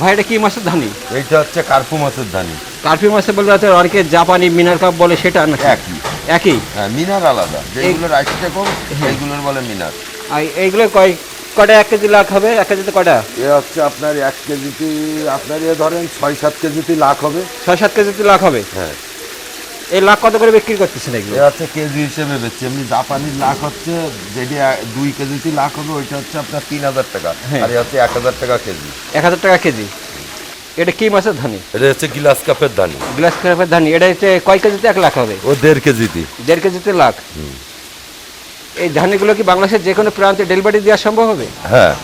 ভাই এটা কি মাছের ধানি? এইটা হচ্ছে কার্পু মাছের ধানি। কার্পু মাছের বলতে হচ্ছে অনেকে জাপানি মিনার কাপ বলে সেটা না? একই। একই? হ্যাঁ মিনার আলাদা। যেগুলোর আইসটা কম সেইগুলোর বলে মিনার। আর এইগুলো কয় কটা এক কেজি লাখ হবে? এক কেজিতে কটা? এ হচ্ছে আপনার এক কেজিতে আপনার এ ধরেন ছয় সাত কেজিতে লাখ হবে। ছয় সাত কেজিতে লাখ হবে? হ্যাঁ। এই লাখ কত করে বিক্রি করতেছেন এগুলো? হচ্ছে কেজি হিসেবে বেচছে। এমনি জাপানির লাখ হচ্ছে যেটি দুই কেজিতে লাখ হবে ওইটা হচ্ছে আপনার তিন হাজার টাকা। হ্যাঁ। আর হচ্ছে এক হাজার টাকা কেজি। এক হাজার টাকা কেজি। এটা কি মাছের ধানি? এটা হচ্ছে গিলাস কাপের দানি গ্লাস ক্রাফের ধানি। এটা হচ্ছে কয় কেজিতে এক লাখ হবে? ও দেড় কেজিতে। দেড় কেজিতে লাখ। এই ধানিগুলো কি বাংলাদেশের যে কোনো প্রান্তে ডেলিভারি দেওয়া সম্ভব হবে? হ্যাঁ।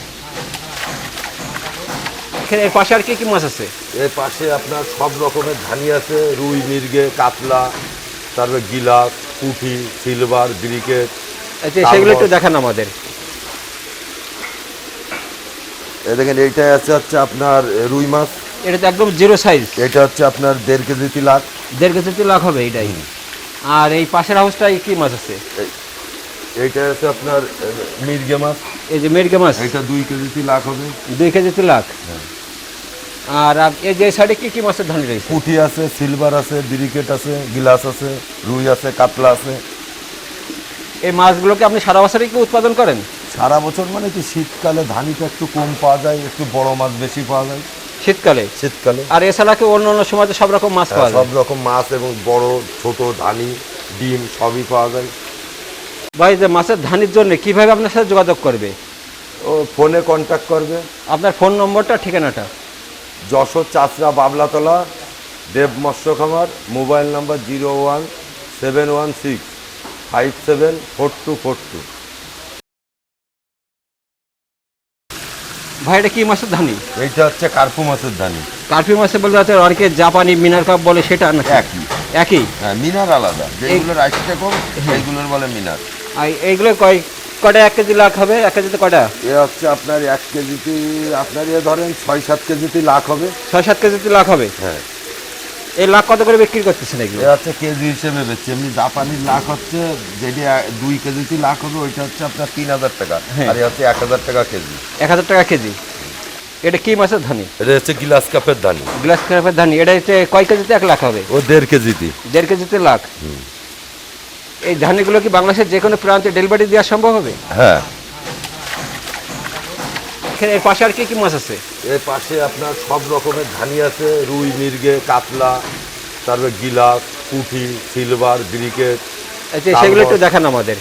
এখানে এর পাশে আর কি কি মাছ আছে? এর পাশে আপনার সব রকমের ধানি আছে রুই মির্গে কাতলা তারপরে গিলাস পুঁটি সিলভার ব্রিকেট আচ্ছা সেগুলো একটু দেখান আমাদের। এ দেখেন এইটা আছে হচ্ছে আপনার রুই মাছ। এটা তো একদম জিরো সাইজ। এটা হচ্ছে আপনার দেড় কেজিতে লাখ দেড় কেজিতে লাখ হবে এইটাই। আর এই পাশের হাউসটাই কি মাছ আছে? এইটা আছে আপনার মির্গে মাছ। এই যে মেরগে মাছ? এইটা দুই কেজিতে লাখ হবে। দুই কেজিতে লাখ আর এই যে সাইডে কি কি মাছের ধান রয়েছে? পুঁটি আছে সিলভার আছে ব্রিকেট আছে গিলাস আছে রুই আছে কাতলা আছে। এই মাছগুলোকে আপনি সারা বছরই কি উৎপাদন করেন? সারা বছর মানে কি শীতকালে ধানিটা একটু কম পাওয়া যায় একটু বড় মাছ বেশি পাওয়া যায়। শীতকালে? শীতকালে। আর এছাড়া কি অন্য অন্য সময় তো সব রকম মাছ পাওয়া যায়? সব রকম মাছ এবং বড় ছোট ধানি ডিম সবই পাওয়া যায়। ভাই যে মাছের ধানির জন্য কীভাবে আপনার সাথে যোগাযোগ করবে? ও ফোনে কন্ট্যাক্ট করবে। আপনার ফোন নম্বরটা ঠিকানাটা? যশোর চাষরা বাবলাতলা দেব মৎস্য খামার mobile number zero one seven one six five seven four two four two. ভাই এটা কি মাছের ধানি? এইটা হচ্ছে কার্পু মাছের ধানি। কার্পি মাছের বলতে হচ্ছে অনেকে জাপানি মিনার কাপ বলে সেটা না? একই। একই? হ্যাঁ মিনার আলাদা। যেগুলোর আইসটা কম সেইগুলোর বলে মিনার। আর এইগুলো কয় কটা এক কেজি লাখ হবে? এক কেজিতে কটা এ হচ্ছে আপনার এক কেজিতে আপনার এ ধরেন ছয় সাত কেজিতে লাখ হবে। ছয় সাত কেজিতে লাখ হবে? হ্যাঁ। এই লাখ কত করে বিক্রি করতেছেন এগুলো? এ হচ্ছে কেজি হিসেবে বেচছে। এমনি জাপানির লাখ হচ্ছে যেটি দুই কেজিতে লাখ হবে ওইটা হচ্ছে আপনার তিন হাজার টাকা। হ্যাঁ। আর এ হচ্ছে এক হাজার টাকা কেজি। এক হাজার টাকা কেজি। এটা কি মাছের ধানি? এটা হচ্ছে গ্লাস কাপের দানি গ্লাস কাপের ধানি। এটা হচ্ছে কয় কেজিতে এক লাখ হবে? ও দেড় কেজিতে। দেড় কেজিতে লাখ। এই ধানিগুলো কি বাংলাদেশের যে কোনো প্রান্তে ডেলিভারি দেওয়া সম্ভব হবে? হ্যাঁ। এর পাশে আর কি কি মাছ আছে? এর পাশে আপনার সব রকমের ধানি আছে রুই মির্গে কাতলা তারপরে গিলাস পুঁটি সিলভার ব্রিকেট আচ্ছা সেগুলো একটু দেখান আমাদের।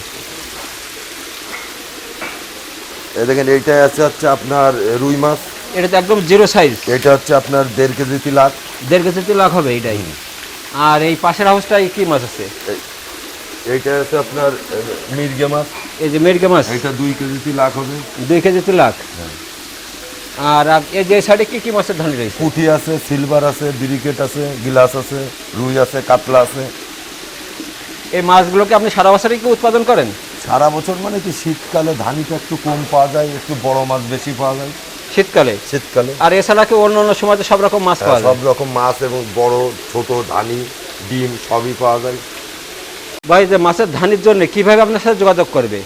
এ দেখেন এইটা আছে হচ্ছে আপনার রুই মাছ। এটা তো একদম জিরো সাইজ এটা হচ্ছে আপনার দেড় কেজি লাখ দেড় কেজি লাখ হবে এইটাই। আর এই পাশের হাউসটাই কি মাছ আছে? এইটা আছে আপনার মির্গে মাছ। এই যে মেরগে মাছ? এইটা দুই কেজিতে লাখ হবে। দুই কেজিতে লাখ? আর এই যে সাইডে কি কি মাছের ধানি রয়েছে? পুঁটি আছে সিলভার আছে ব্রিকেট আছে গিলাস আছে রুই আছে কাতলা আছে। এই মাছগুলোকে আপনি সারা বছরই কি উৎপাদন করেন? সারা বছর মানে কি শীতকালে ধানিটা একটু কম পাওয়া যায় একটু বড় মাছ বেশি পাওয়া যায়। শীতকালে? শীতকালে। আর এছাড়া কি অন্য অন্য সময় তো সব রকম মাছ পাওয়া যায়? সব রকম মাছ এবং বড় ছোট ধানি ডিম সবই পাওয়া যায়। ভাই যে মাছের ধানির জন্য কীভাবে আপনার সাথে যোগাযোগ করবে?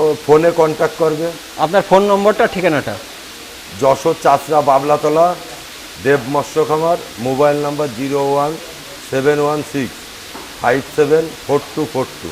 ও ফোনে কন্ট্যাক্ট করবে। আপনার ফোন নম্বরটা ঠিকানাটা? যশোর চাষরা বাবলাতলা দেব মৎস্য খামার mobile number zero one seven one six five seven four two four two.